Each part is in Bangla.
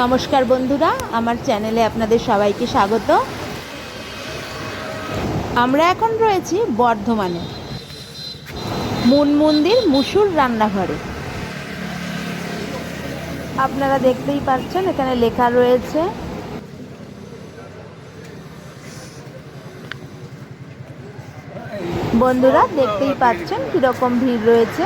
নমস্কার বন্ধুরা, আমার চ্যানেলে আপনাদের সবাইকে স্বাগত। আমরা এখন রয়েছি বর্ধমানে। মুন মন্দির মুসুর রান্নাঘরে। আপনারা দেখতেই পাচ্ছেন, এখানে লেখা রয়েছে, বন্ধুরা দেখতেই পাচ্ছেন কীরকম ভিড় রয়েছে।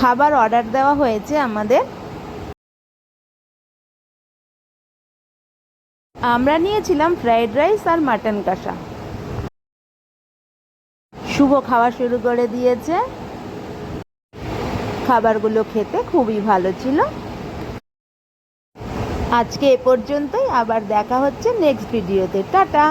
খাবার অর্ডার দেওয়া হয়েছে আমাদের। আমরা নিয়েছিলাম ফ্রাইড রাইস আর মাটন কষা। শুভ খাওয়া শুরু করে দিয়েছে। খাবারগুলো খেতে খুবই ভালো ছিল। আজকে এ পর্যন্তই, আবার দেখা হচ্ছে নেক্সট ভিডিওতে টাটা!